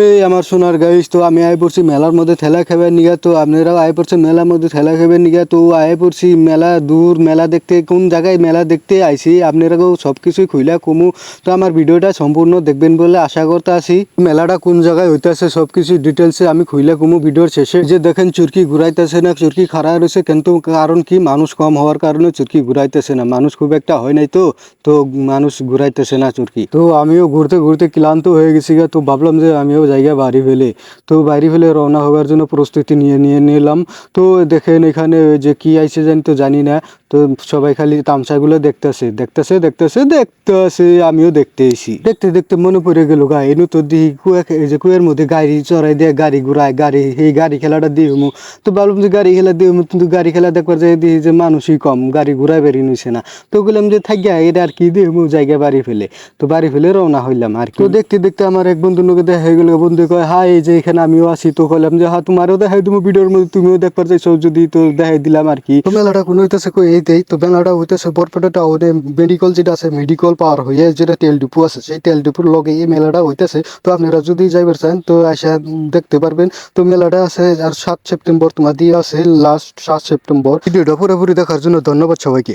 এই আমার সোনার গাইস তো আমি আয় পড়ছি মেলার মধ্যে ঠেলা খেবে নিগা তো আপনারাও আয় পড়ছে মেলার মধ্যে ঠেলা খেবে নিগা তো আয় পড়ছি মেলা দূর মেলা দেখতে কোন জায়গায় মেলা দেখতে আইছি আপনারাও সব কিছুই খুইলা কমু। তো আমার ভিডিওটা সম্পূর্ণ দেখবেন বলে আশা করতে আছি মেলাটা কোন জায়গায় হইতেছে সব কিছু ডিটেলসে আমি খুইলা কমু ভিডিওর শেষে। যে দেখেন চুরকি ঘুরাইতেছে না চুরকি খাড়া রয়েছে কিন্তু কারণ কি মানুষ কম হওয়ার কারণে চুরকি ঘুরাইতেছে না। মানুষ খুব একটা হয় নাই তো তো মানুষ ঘুরাইতেছে না চুরকি। তো আমিও ঘুরতে ঘুরতে ক্লান্ত হয়ে গেছি গা, তো ভাবলাম যে আমিও জায়গা বাড়ি ফেলে। তো বাড়ি ফেলে রওনা হওয়ার জন্য প্রস্তুতি নিয়ে নিয়ে নিলাম। তো দেখেন এখানে যে কি আইসে জানি তো জানি না। তো সবাই খালি তামসাগুলো দেখতেছে দেখতেছে দেখতেছে দেখতেছে, আমিও দেখতে এসি দেখতে দেখতে মনে পড়ে গেল গা এনু তো দিই এই যে কুয়ের মধ্যে গাড়ি চড়াই দিয়ে, গাড়ি ঘুরায়, গাড়ি এই গাড়ি খেলাটা দিয়ে হমু তো ভাবলাম যে গাড়ি খেলা দিয়ে কিন্তু গাড়ি খেলা দেখবার যাই দিই যে মানুষই কম, গাড়ি ঘুরাই বেরিয়ে নিছে না। তো বললাম যে থাকিয়া এটা আর কি দিয়ে হমু জায়গা বাড়ি ফেলে। তো বাড়ি ফেলে রওনা হইলাম আর তো দেখতে দেখতে আমার এক বন্ধু নকে দেখা হয়ে গেল বন্ধু কয় হ্যাঁ এই যে এখানে আমিও আছি। তো কইলাম যে হা তোমারও দেখাই তুমি ভিডিওর মধ্যে তুমিও দেখবার চাইছো, যদি তো দেখাই দিলাম আর কি। তো মেলাটা কোনো হইতেছে কই? দেই তো মেলাটা হইতেছে বরপেটা টাউনে মেডিকেল যেটা আছে মেডিকেল পাওয়ার হয়ে যেটা তেল ডিপু আছে, সেই তেল ডিপুর লগে এই মেলাটা হইতেছে। তো আপনারা যদি যাইবার চান, তো আসা দেখতে পারবেন। তো মেলাটা আছে, আর সাত সেপ্টেম্বর তোমার দিয়ে আছে লাস্ট সাত সেপ্টেম্বর। ভিডিওটা পুরোপুরি দেখার জন্য ধন্যবাদ সবাইকে।